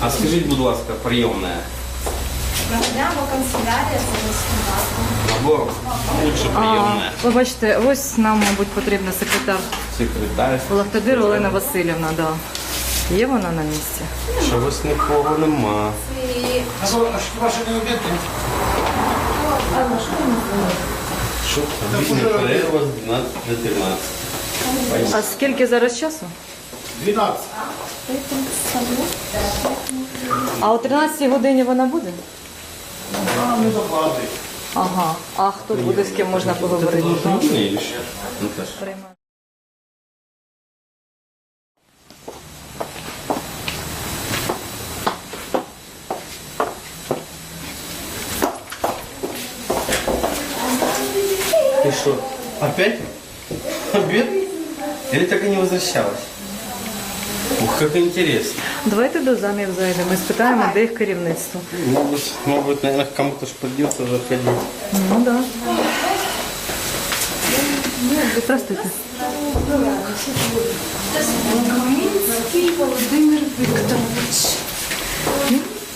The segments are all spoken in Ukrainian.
А скажіть, будь ласка, прийомна. Канцелярія за лучше А, прийомна. ви бачите, ось нам, мабуть, потрібна секретар Секретар. Лахтадир Олена Васильівна. Да. Є вона на місці? Що вас нікого нема. Що там? Вічна перерва з 12 до 13. А скільки зараз часу? 12. А о 13 годині вона буде? Вона не докладує. Ага. А хто буде, з ким можна поговорити? Приймаю. Ты что, опять? Обед? Или так и не возвращалась? Как интересно. Давайте до замів зайдемо і спитаємо, де їх керівництво. Может, может наверное, кому-то ж придется заходить. Ну да. Здравствуйте. Камінський Володимир Вікторович.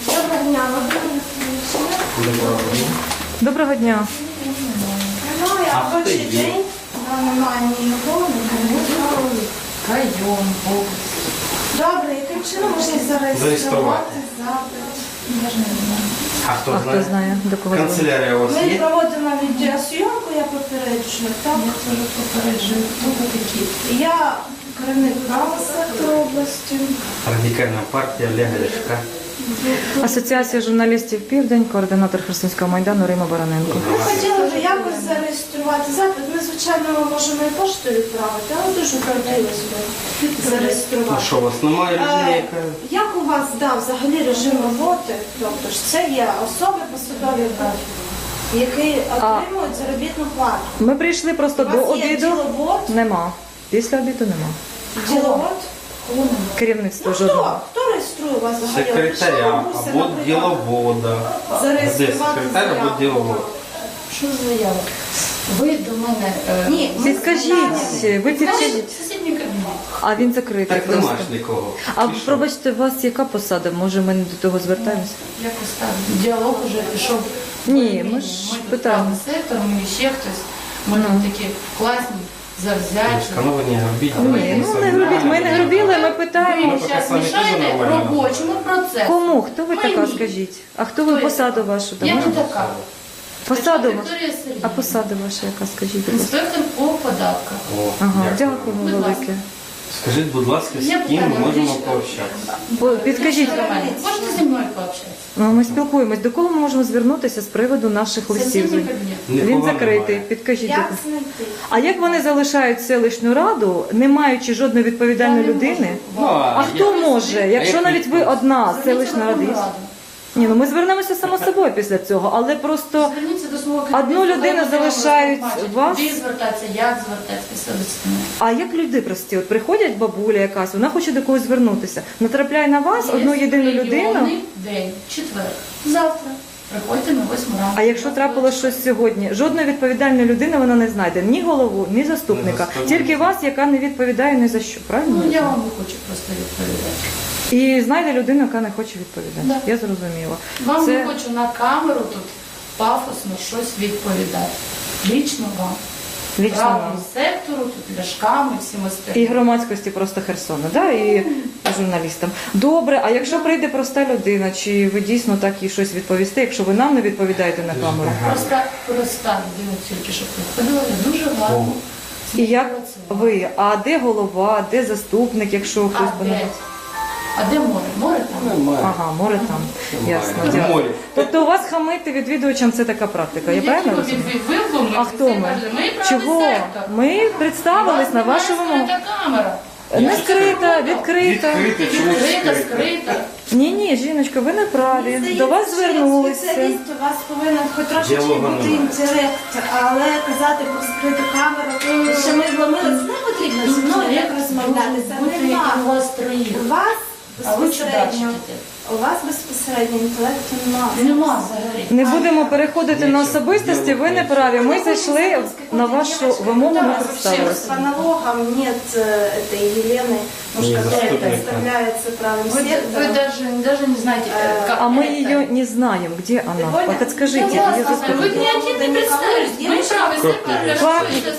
Доброго дня, Володимир Вікторович. Доброго дня. Немає А хто робочий є? день. Да, Немає ні його, ні його. Кайом, Добре, яким чином можна зареєструвати запит? А хто А хто знает? знає, до кого? Канцелярия у вас Ми есть? проводимо відеосйомку, я попереджую, так? Я теж попереджую, хто такі. Я керівник сектору області. Радикальна партія Олега Ляшка. Асоціація журналістів Південь, координатор Херсонського майдану Рима Бароненко. Ми хотіли б якось зареєструвати запит. Ми, звичайно, можемо і поштою відправити, але дуже хотілося б А зареєструвати. що у вас немає Е. Як у вас да, взагалі режим роботи? Тобто ж це є особи посадові, які отримують заробітну плату. Ми прийшли просто У до обіду. діловод, Нема. Після обіду нема. діловод. Керівництво Ну хто? жодного. Хто реєструє вас взагалі? Секретаря Що ви або наприклад, діловода. Де Зареєструвати секретар або заявку? діловод? Що за заява? Ви до мене... е, Ні, ми Підкажіть, ви підкажіть. Сусідній кабінет. А він закритий Так нема просто. ж нікого. А що? пробачте, у вас яка посада? Може, ми не до того звертаємося? Якось так. Діалог уже пішов. Ні, ми ж Ми тут питаємо. ми ще хтось. Ми тут такі класні, завзяті. Кому не грубіть? Ні, ну не грубіть. Ми не грубіли, ми питаємо. Ви зараз мішаєте робочому процесу. Кому? Хто ви така, Мені. скажіть? А хто ви посаду вашу? Я Там? не така. Посаду вашу? Вікторія А Сергіївна. посада ваша яка, скажіть? будь ласка? Інспектор по податках. Ага, дякую. дякуємо Будь ласка. велике. Скажіть, будь ласка, з ким ми можемо пообщатися? Бо Підкажіть. Можете зі мною пообщатися? ну, ми спілкуємось. До кого ми можемо звернутися з приводу наших листів? Сусідній кабінет. Він Нікого закритий. немає. Підкажіть. Як будь знайти? А як вони залишають селищну раду, не маючи жодної відповідальної людини? Ну, А хто може, якщо навіть ви одна селищна? Раду. Ні, ну ми звернемося само собою після цього, але просто Зверніться до свого Одну людину залишають вас. Куди звертатися, як звертатися, писати. а як люди прості? От приходять бабуля якась, вона хоче до когось звернутися, натрапляє на вас одну єдину людину. Прийомний день, четвер. Завтра. Приходьте на восьму ранку. А якщо трапилось щось сьогодні, жодної відповідальної людини вона не знайде ні голову, ні заступника, Ні заступника. тільки вас, яка не відповідає ні за що. Правильно? Ну, я вам не хочу просто відповідати. І знайде людину, яка не хоче відповідати. Да. Я зрозуміла. Вам Це- не хочу на камеру тут пафосно щось відповідати. Лічно вам. Лічно Правому сектору, тут ляшками, всім І громадськості просто Херсона, да? і журналістам. Добре, а якщо прийде проста людина, чи ви дійсно так їй щось відповісте, якщо ви нам не відповідаєте на камеру? Просто проста людина тільки що приходила, дуже гарно. І як ви? А де голова, де заступник, якщо хтось А би не де? А де море? Море там. Немає. Ага, море там. Немає. Ясно, На дякую. морі. Тобто у вас хамити відвідувачам це така практика, я правильно розумію? в А хто ми? Ми Чого? Ми представились на вашу вимогу. Камера. Не скрита, відкрита. Відкрите, чому Скрита, скрите? скрита. Ні, ні, жіночко, ви не праві. До вас звернулися. Спеціаліст у вас повинен хоч трошечки Діалога бути немає. інтелект, але казати про скриту камеру, що ми вломились, не потрібно зі мною як так. вас троїх. У вас А ви що далі безпосередньо. хочете? У вас безпосередньо інтелекту немає. Нема взагалі. Не будемо переходити на особистості, ви не праві. Ми зайшли на вашу вимогу, ми представилися. По налогам нет э, этой Елены, муж, Не, которая заступник, да. представляется правым Вы, вы сектором. даже, даже не знаете, Э, как А мы это. ее не знаем, где она. Понял? Подскажите, Да ее ладно, Вы заступник. ни один не представились. Вы правый сектор. для Как? что сейчас?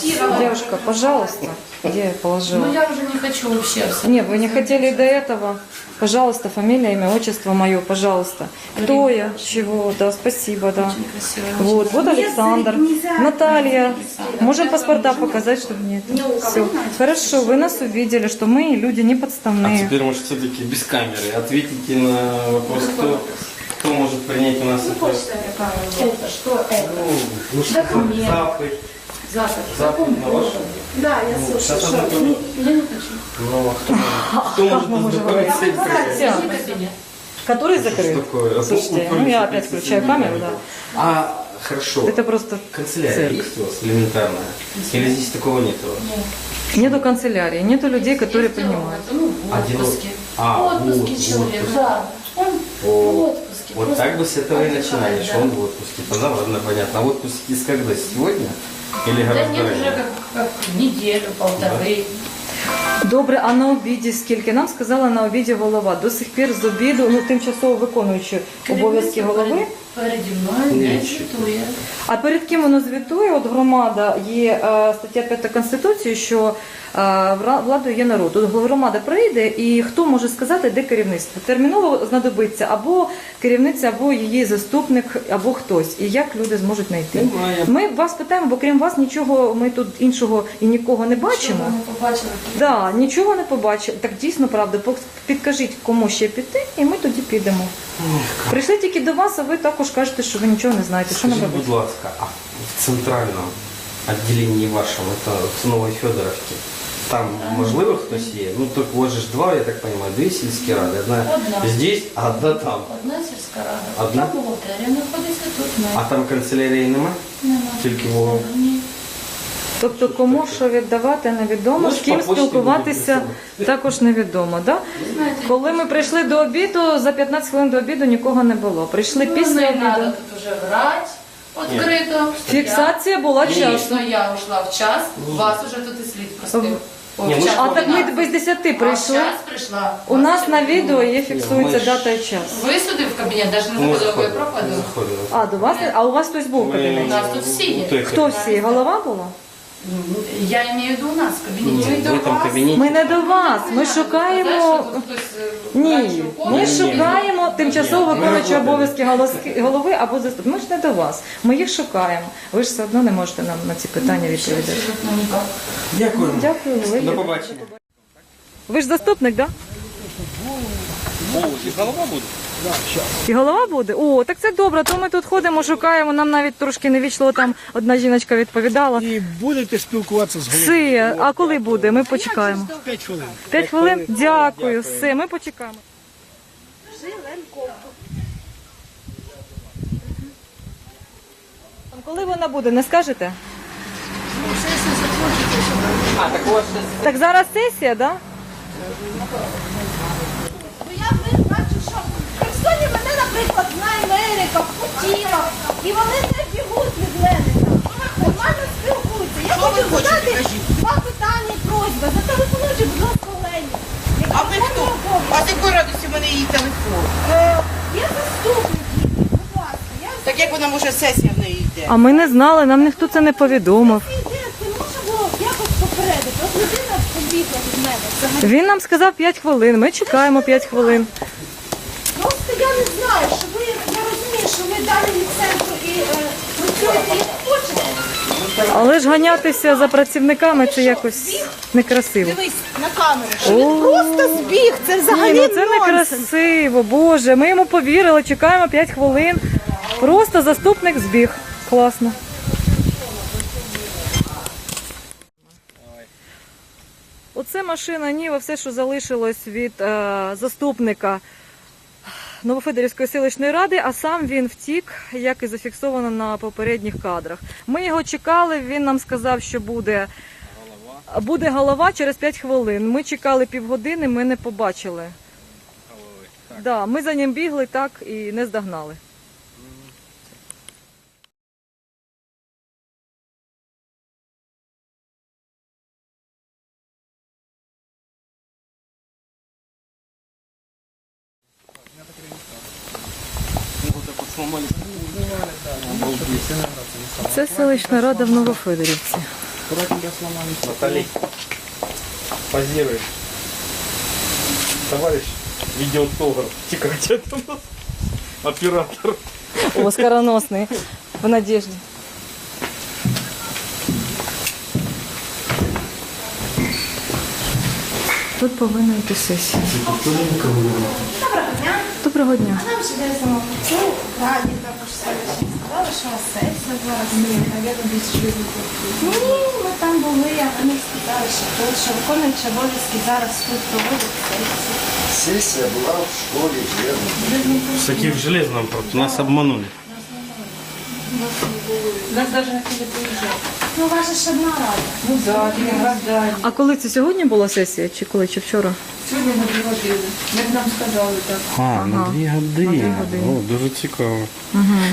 Проинструктировали. Девушка, пожалуйста. Где я положила? Ну я уже не хочу вообще. Нет, вы не хотели и до этого. Пожалуйста, фамилия, имя, отчество мое, пожалуйста. Кто я? Чего? Да, спасибо, да. Очень красиво. Вот, вот Александр, Наталья. Можем паспорта показать, чтобы нет. Все. Хорошо, вы нас увидели, что мы люди не А подставные. теперь, может, все-таки без камеры ответите на вопрос, кто, кто может принять у нас это. Это что это? Ну, что, запад, Запад. запад на? Да, я слушаю. Сейчас что? ознакомлю. Я не хочу. Ну, а кто может, кто может ознакомиться и принять? Всё. Иди в кабинет. Который Что закрыт. такое? Слушайте, ну я опять включаю камеру, да. А, хорошо. Это просто Канцелярия цирк. есть у вас элементарная? Или здесь такого нет у вас? Нету канцелярии, нету людей, которые Ездила, принимают. Ну, в А отпуске. А, в отпуске вот, человек, отпуск. да. Он О, в отпуске. Вот Просто так бы с этого и начинали, что да. он в отпуске. Ладно, понятно. А в отпуске с когда? Сегодня? Или Да нет, уже как, как неделю, полторы. Добре, а на обіді скільки? Нам сказала на обіді голова. До сих пір з обіду, ну тимчасово виконуючи обов'язки голови. Переді мною не звітує. А перед ким воно звітує? От громада є е, стаття 5 Конституції, що е, владою є народ. От громада прийде, і хто може сказати, де керівництво? Терміново знадобиться або керівниця, або її заступник, або хтось. І як люди зможуть знайти? Немає. Ми вас питаємо, бо крім вас нічого ми тут іншого і нікого не бачимо. Що ми побачили? Да, нічого не побачили. Так дійсно правда. Підкажіть, кому ще піти, і ми тоді підемо. Прийшли тільки до вас, а ви також кажете, що ви нічого не знаєте. Що нам Скажіть, робити? будь ласка, а в центральному відділенні вашому, це в Новій Федоровці, там можливо хтось є? Ну так у вас же ж два, я так розумію, дві сільські ради. Одна, Одна. здесь, а одна там. Одна сільська рада. Одна? Одна бухгалтерія знаходиться тут. Ми. А там канцелярії немає? Нема. Тільки в Ні. Тобто кому що віддавати невідомо, Ну, з ким спілкуватися також невідомо. Да? Коли ми прийшли до обіду, за 15 хвилин до обіду нікого не було. Прийшли ну, після не треба обіду. тут уже врать відкрито. Фіксація була Я, часу. Я ушла в час, вас уже тут і слід простив. О, Ні, в ми ж А так ми 12. без 10 А в прийшли. час прийшла. У нас на відео є фіксується Ми ж- дата і час. Ви сюди в кабінет, навіть не заходили, ви проходили. А до вас, а у вас хтось був в кабінеті? У нас тут всі є. Хто всі? Голова була? Я имею в виду у нас в Ні, кабінеті. в этом кабінеті. Ми не до вас. Ми шукаємо. Ні, ми шукаємо тимчасово Ні, виконуючи обов'язки голови або заступника. Ми ж не до вас. Ми їх шукаємо. Ви ж все одно не можете нам на ці питання відповідати. Дякую. Дякую, ви. До побачення. Ви ж заступник, так? голова буде? І голова буде? О, так це добре. То ми тут ходимо, шукаємо. Нам навіть трошки невічливо там одна жіночка відповідала. І будете спілкуватися з головою. Все, а коли буде? Ми почекаємо. 5 хвилин. П'ять хвилин? Дякую. Все, ми почекаємо. Коли вона буде, не скажете? А, так у вас Так зараз сесія, так? Да? Ну я ви- бачу, що Херсоні мене, наприклад, знає Америка, хотіла, і вони не бігуть від Ленина. Нормально спілкуються. Я хочу задати два питання і просьби. Зателефонуйте, будь ласка, Олені. А ви хто? А з якої радості в мене її телефон? Е, Я заступник її, будь ласка. Я Так як вона може сесія в неї йде? А ми не знали, нам ніхто це не повідомив. це можна було якось попередити. От людина побігла від мене. Він нам сказав 5 хвилин. Ми чекаємо 5 хвилин. Просто я не знаю, що ви, я розумію, що ви далі від центру і е, працюєте як хочете. Але ж ганятися за працівниками це якось некрасиво. Дивись на камеру, що він просто збіг. Це Ні, взагалі ну це нонсенс. красиво, Боже. Ми йому повірили, чекаємо 5 хвилин. Просто заступник збіг. Класно. Оце машина Ніва, все, що залишилось від е, заступника Новофедорівської селищної ради, а сам він втік, як і зафіксовано на попередніх кадрах. Ми його чекали, він нам сказав, що буде голова, Буде голова через 5 хвилин. Ми чекали півгодини, ми не побачили. Да, ми за ним бігли так і не здогнали. Це селищна рада в Новофедорівці. Натали, позируешь. Товарищ видеотограф. Тикать это у нас. Оператор. О, скороносний в надежді. Тут повинна йти сесія. Доброго дня. Доброго дня. Нам вже десь самопрацював, раді також селищі. Сказали, що сесія зараз. Ні, навіть більше Ні, ми там були, а вони сказали, що тут, що виконуючи обов'язки зараз тут проводять сесію. Сессия была в школе Жирно. Кстати, в железном порту нас обманули. Нас навіть не приїжджати. Ну, вас ж одна рада. Ну так, якраз да. А коли це сьогодні була сесія, чи коли, чи вчора? Сьогодні на дві години. Як нам сказали так. А, Ага. на дві години. На дві години. О, дуже цікаво.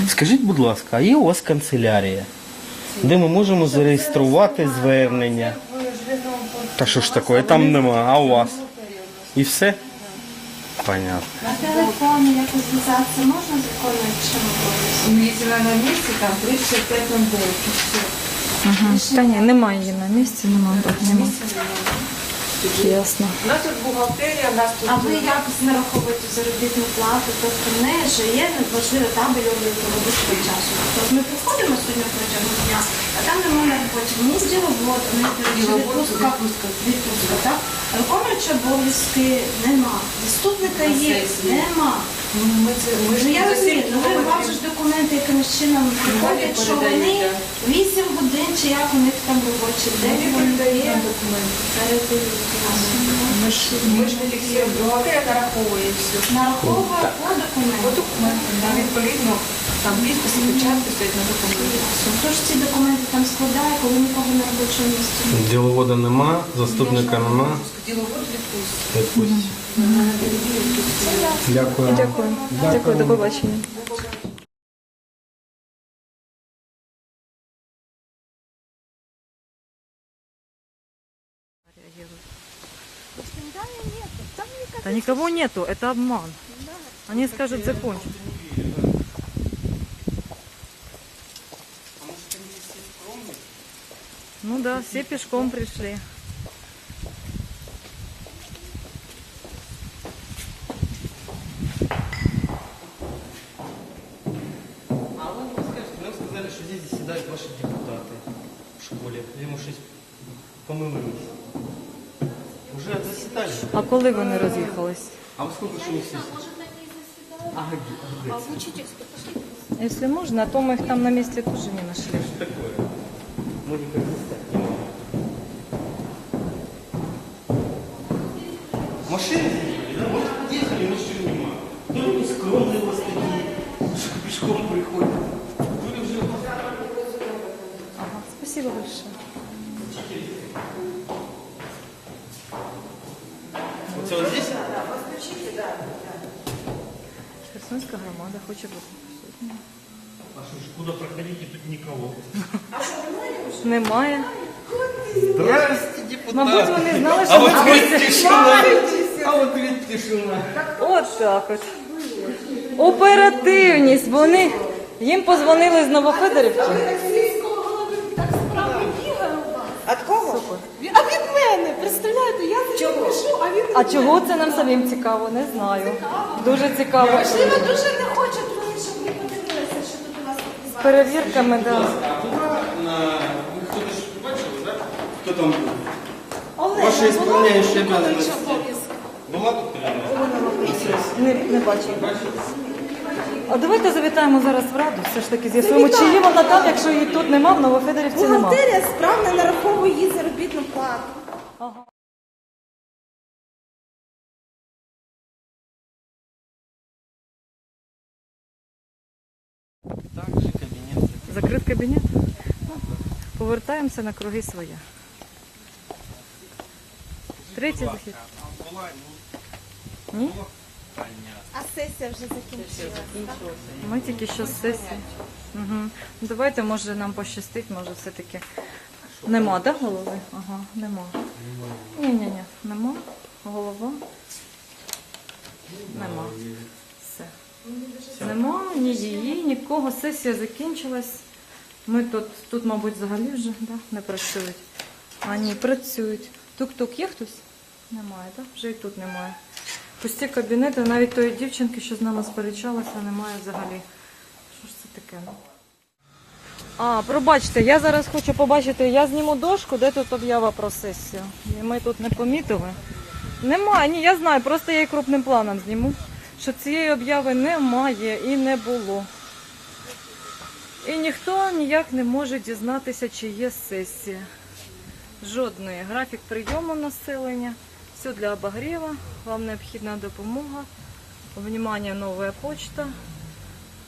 Скажіть, будь ласка, а є у вас канцелярія, де ми можемо зареєструвати звернення? Та що ж таке, там нема, а у вас? І все? Понятно. На телефоні якось зв'язатися можна з обов'язком? Ну, Якщо вона на місці, там 35 на 9. Все. Угу. Та ні, немає її на місці, немає. Так, немає. Ясно. У нас тут бухгалтерія, у нас тут... А ви якось нараховуєте заробітну плату, тобто в неї ж є важливо табель обліку робочого часу. Тобто ми приходимо сьогодні протягом дня, а там немає у них, до речі, відпустка, відпустка, так? Виконуючи обов'язки нема. Заступника є, нема. Ну, Ми, це, ми ж Ну, я розумію, ну ви вам же ж документи якимось чином приходять, що вони передають, 8 годин, чи як у них там робочий день, Вони вони передають нам є, документи. Ми ж, ми ж не фіксуємо. Бухгалтерія нараховує все. Нараховує по документам. По документам, да, відповідно, там підписи, печатки стоять на документі. Хто ж ці документи там складає, коли нікого на робочому місці? Діловода нема, заступника нема. Діловод відпустить. Дякую. Дякую. Дякую, до побачення. Да никого нету, это обман. Они скажут закончить. Ну да, все пешком пришли. А вы скажите, нам сказали, что здесь заседают ваши депутаты в школе. Или мы щось помилились? Уже заседали. А коли вони роз'їхались? А во сколько же сессия? А, где? А где? Если можно, а то мы их там на месте тоже не нашли. Что такое? Мы никак не станем. Машины заехали, да? Может, ехали, машин нема. То ли скромные у вас такие, что пешком приходят. То ли уже Ага, спасибо большое. Херсонська громада хоче бути присутня. А що ж, куди проходити, тут нікого. Немає. Здрасте, депутат. Мабуть, вони знали, А що вот ми ведь тишина. А от тишина. От так от. Оперативність. Вони їм позвонили з Новофедорівки. От кого? А від мене, представляєте, я за чого пишу, а він А чого це нам самим цікаво? Не знаю. Дуже цікаво. Можливо, дуже не хочуть вони, щоб ви подивилися, що тут у вас З перевірками, да. На... Вы кто-то ж бачили, да? Кто там был? Олег, Ваша исполняющая виконуючий обязанности. обов'язки. Была тут или Не, не бачу. А давайте завітаємо зараз в раду. Все ж таки з'ясуємо, чи є вона там, якщо її тут нема, в Новофедорівці нема. Бухгалтерія справно нараховує їй заробітну плату. Ага. Повертаємося на круги своя. Третій захід. Ні? А сесія вже закінчилася. Ми тільки що з сесії. Угу. Давайте, може, нам пощастить, може, все-таки. Нема, так, да, голови? Ага, нема. Ні, ні, ні, нема. Голова. Нема. Все. Нема ні її, нікого. Сесія закінчилась. Ми тут, тут, мабуть, взагалі вже да, не працюють. А ні, працюють. Тук-тук є хтось? Немає, так? Вже і тут немає. Пусті кабінети, навіть тої дівчинки, що з нами сперечалася, немає взагалі. Що ж це таке? А, пробачте, я зараз хочу побачити, я зніму дошку, де тут об'ява про сесію. І ми тут не помітили. Немає, ні, я знаю, просто я її крупним планом зніму, що цієї обяви немає і не було. І ніхто ніяк не може дізнатися, чи є сесія. Жодної. Графік прийому населення. Все для обогрева. Вам необхідна допомога. Внимание, новая почта.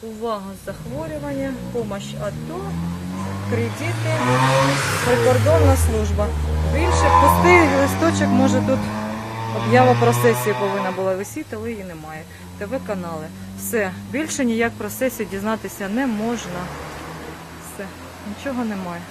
Увага, захворювання, помощь АТО, кредити, прикордонна служба. Більше пустий листочок може тут об'ява про сесію повинна була висіти, але її немає. ТВ-канали. Все. Більше ніяк про сесію дізнатися не можна. Нічого немає.